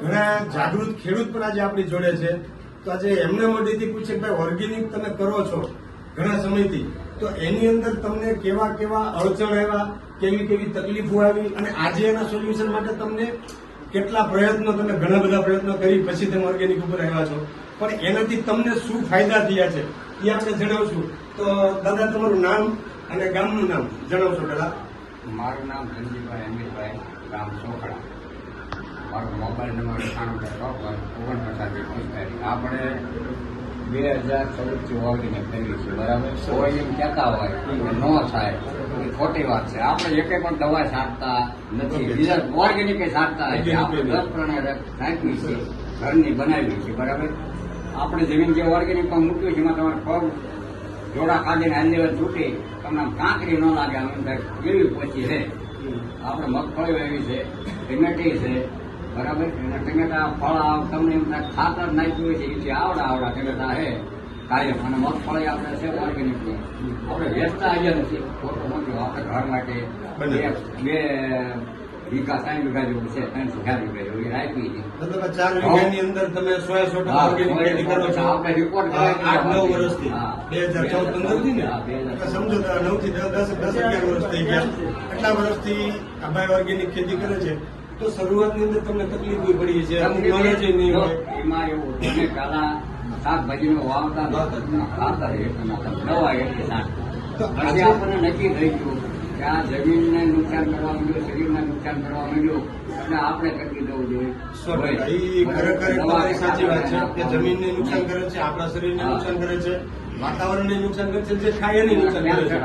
ઘણા જાગૃત ખેડૂત પણ આજે આપણી જોડે છે. તો આજે એમને મોઢેથી પૂછે કે ભાઈ ઓર્ગેનિક તમે કરો છો ઘણા સમયથી. તો એની અંદર તમને કેવા કેવા અડચણ આવ્યા, કેવી કેવી તકલીફો આવી અને આજે એના સોલ્યુશન માટે તમને કેટલા પ્રયત્નો, તમે ઘણા બધા પ્રયત્નો કરી, પછી તમે ઓર્ગેનિક ઉપર આવ્યા છો. પણ એનાથી તમને શું ફાયદા થયા છે એ આપણે જણાવશું. તો દાદા, તમારું નામ અને ગામનું નામ જણાવશો પેલા મારું નામ ધનજીભાઈ અમિતભાઈ ગામ ચોકડા. મારો મોબાઈલ નંબર અઠાણું ચોપન ઓગણપચાસ પિસ્તાલીસ આપણે બે હજાર ચૌદથી ઓર્ગેનિક કરી છે બરાબર? કોઈ એમ કહેતા હોય કે ન થાય. એ ખોટી વાત છે. આપણે એકે પણ દવા છાંટતા નથી. બીજા ઓર્ગેનિક છાંટતા નથી. આપણે દસ પ્રમાણે નાખવી છે ઘરની બનાવી છે બરાબર? આપણે જમીન જે ઓર્ગેનિકમાં મૂક્યું છે એમાં તમારે પગ જોડા કાઢીને હાલી વાર તૂટી તમને કાંકરી ન લાગે આમ એવી પછી પહોંચી છે? આપણે મગફળી એવી છે ટીમેટી છે બરાબર? એના ટમેટા ફળ આવ તમને એમ થાય ખાતર નાખ્યું હોય છે એથી આવડા આવડા ટમેટા હે કાયમ અને મગફળી આપણે છે ઓર્ગેનિક આપણે વેચતા આવ્યા નથી ખોટું મોટું આપણે ઘર માટે બે વીઘા ત્રણ વીઘા જેવું છે ત્રણ ચાર વીઘા જેવું એ રાખી છે ચાર વીઘાની અંદર તમે સો સો ટકા હા, ઓર્ગેનિક ખેતી કરો છો. આપણે report આઠ નવ વર્ષથી. બે હજાર ચૌદ પંદરથી ને? હા, બે હજાર. એટલે સમજો નવથી દસ અગિયાર વર્ષ થઈ ગયા. એટલા વર્ષથી આ ઓર્ગેનિક ખેતી કરે છે. તો શરૂઆતની અંદર તમને તકલીફ પડી છે અમુક નહીં હોય. એમાં એવું તમે પેલા શાકભાજીનો વાવતા વાવતા. દવા એટલી આજે આપણને નક્કી થઈ ગયું કે આ જમીનને નુકસાન કરવા માંડ્યું શરીરને નુકસાન કરવા માંડ્યું એટલે આપણે કરી દેવું જોઈએ. ખરેખર સાચી વાત છે કે જમીનને નુકસાન કરે છે આપણા શરીરને નુકસાન કરે છે. વાતાવરણને નુકસાન કરે છે જે ખાય એને નુકસાન કરે છે.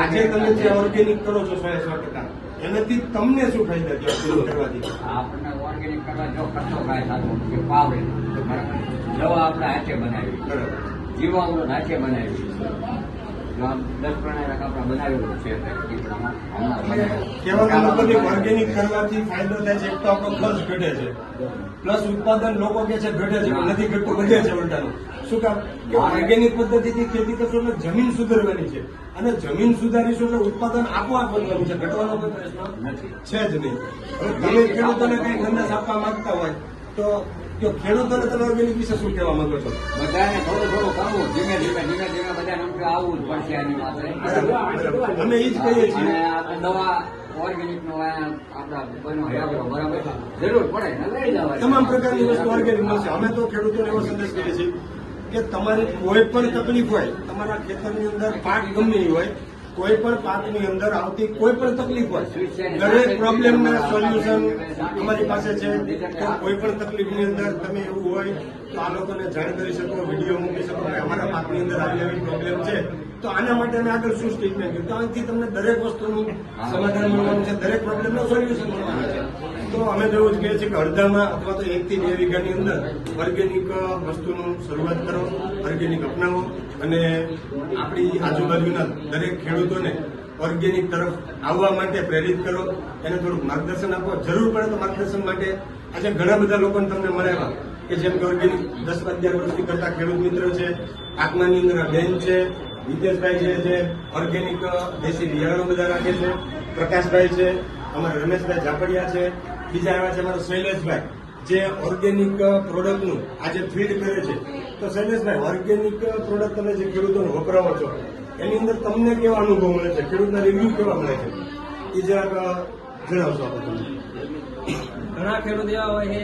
આજે તમે જે ઓર્ગેનિક કરો છો સો સો ટકા. એનાથી તમને શું ફાયદા છે કરવાથી આપણને ઓર્ગેનિક કરવા જો ખર્ચો કાંઈ થતો કે બરાબર. દવા આપણે હાથે બનાવી બરાબર. જીવામૃત હાથે બનાવી દસ પ્રણાલી આપણે બનાવેલું છે. ટીપણામાં. હમણાં બનાવેલું. કહેવાનો મતલબ કે ઓર્ગેનિક કરવાથી ફાયદો થાય છે એક તો આપણો ખર્ચ ઘટે છે. પ્લસ ઉત્પાદન લોકો કે છે ઘટે છે નથી ઘટતું વધે છે ઉલટાનું. શું કામ? કે ઓર્ગેનિક પદ્ધતિથી ખેતી કરશો એટલે જમીન સુધારવાની છે. અને જમીન સુધારીશું એટલે ઉત્પાદન આપોઆપ વધવાનું છે. ઘટવાનો કોઈ પ્રશ્ન છે જ નહીં. હવે તમે ખેડૂતોને કઈ સંદેશ આપવા માંગતા હોય તો તો ખેડૂતોને તમે ઓર્ગેનિક વિશે શું કહેવા માંગો છો? બધાને થોડું થોડું કરવું ધીમે ધીમે ધીમે ધીમે બધાને એમ આવવું જ પડશે આની પાસે અમે એ જ કહીએ છીએ. દવા ઓર્ગેનિક નો બરાબર? જરૂર પડે લઈ જવાય. તમામ પ્રકારની વસ્તુ ઓર્ગેનિક મળશે. અમે તો ખેડૂતોને એવો સંદેશ કરીએ છીએ કે તમારી કોઈ પણ તકલીફ હોય તમારા ખેતરની અંદર પાક ગમે હોય કોઈ પણ પાકની અંદર આવતી કોઈ પણ તકલીફ હોય, દરેક પ્રોબ્લેમના સોલ્યુશન અમારી પાસે છે. તો કોઈ પણ તકલીફની અંદર તમે એવું હોય તો આ લોકોને જાણ કરી શકો, વીડિયો મૂકી શકો કે અમારા પાકની અંદર આવી આવી પ્રોબ્લેમ છે. તો આના માટે અમે આગળ શું સ્ટેટમેન્ટ કર્યું તો આનાથી તમને દરેક વસ્તુનું સમાધાન મળવાનું છે, દરેક પ્રોબ્લેમનું સોલ્યુશન મળવાનું છે. તો અમે એવું જ કહીએ છીએ કે અડધામાં અથવા તો એકથી બે વીઘાની અંદર ઓર્ગેનિક વસ્તુનું શરૂઆત કરો ઓર્ગેનિક અપનાવો અને આપણી આજુબાજુના દરેક ખેડૂતોને ઓર્ગેનિક તરફ આવવા માટે પ્રેરિત કરો, એને થોડુંક માર્ગદર્શન આપો. જરૂર પડે તો માર્ગદર્શન માટે આજે ઘણા બધા લોકોને તમને મળ્યા કે જેમ કે ઓર્ગેનિક દસ અગિયાર વર્ષથી કરતા ખેડૂત મિત્ર છે આત્માની અંદર બેન છે વિદ્યેશભાઈ છે જે ઓર્ગેનિક દેશી બિયારણો બધા રાખે છે, પ્રકાશભાઈ છે, અમારા રમેશભાઈ ઝાપડિયા છે, બીજા આવ્યા છે અમારા શૈલેષભાઈ, જે ઓર્ગેનિક પ્રોડક્ટનું આજે ફીડ કરે છે. તો શૈલેષભાઈ ઓર્ગેનિક પ્રોડક્ટ તમે જે ખેડૂતોને વપરાવો છો, એની અંદર તમને કેવા અનુભવ મળે છે? ખેડૂતના રિવ્યુ કેવા મળે છે? એ જરાક જણાવશો આપણે ઘણા ખેડૂત એવા હોય છે,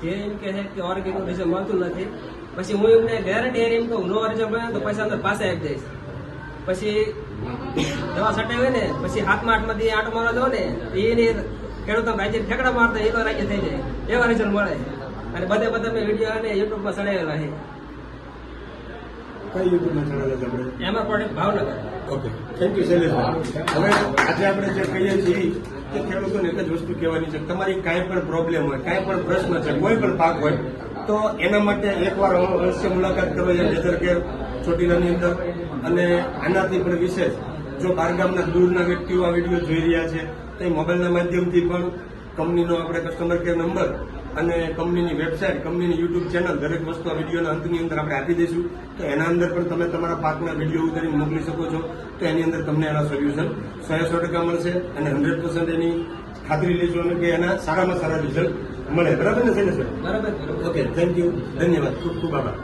જે એમ કે છે કે ઓર્ગેનિક રિઝલ્ટ મળતું નથી. પછી હું એમને ગેરંટી એમ કહું, નો રિઝલ્ટ મળે તો પૈસા અંદર પાસે આવી જઈશ. પછી દવા હોય ને, પછી હાથમાં હાથમાંથી આંટો મારવા દો ને એને ખેડૂતો રાજ્ય ઠેકડા મારતા એ તો રાજ્ય થઈ જાય. એવા રિઝલ્ટ મળે. અને બધે બધા મેં વીડિયો અને યુટ્યુબમાં ચડાવેલા છે. કઈ યુટ્યુબમાં ચડાવેલા છે આપણે? એમાં પણ ભાવનગર. ઓકે થેન્ક યુ શૈલેષભાઈ હવે આજે આપણે જે કહીએ છીએ કે ખેડૂતોને એક જ વસ્તુ કહેવાની છે તમારી કાંઈ પણ પ્રોબ્લેમ હોય કાંઈ પણ પ્રશ્ન છે કોઈ પણ પાક હોય તો એના માટે એકવાર અવશ્ય મુલાકાત કરવા જાય લેધર કેર ચોટીલાની અંદર અને આનાથી પણ વિશેષ જો બારગામના દૂરના વ્યક્તિઓ આ વીડિયો જોઈ રહ્યા છે તો એ મોબાઈલના માધ્યમથી પણ કંપનીનો આપણે કસ્ટમર કેર નંબર અને કંપનીની વેબસાઇટ કંપનીની યુટ્યુબ ચેનલ દરેક વસ્તુ આ વિડીયોના અંતની અંદર આપણે આપી દઈશું. તો એના અંદર પણ તમે તમારા પાકના વીડિયો કરીને મોકલી શકો છો. તો એની અંદર તમને એના સોલ્યુશન સો સો ટકા મળશે અને હંડ્રેડ એની ખાતરી લેજો અને કે એના સારામાં સારા રિઝલ્ટ મળે. બરાબર ને બરાબર બરાબર. ઓકે થેન્ક યુ ધન્યવાદ. ખૂબ ખૂબ આભાર.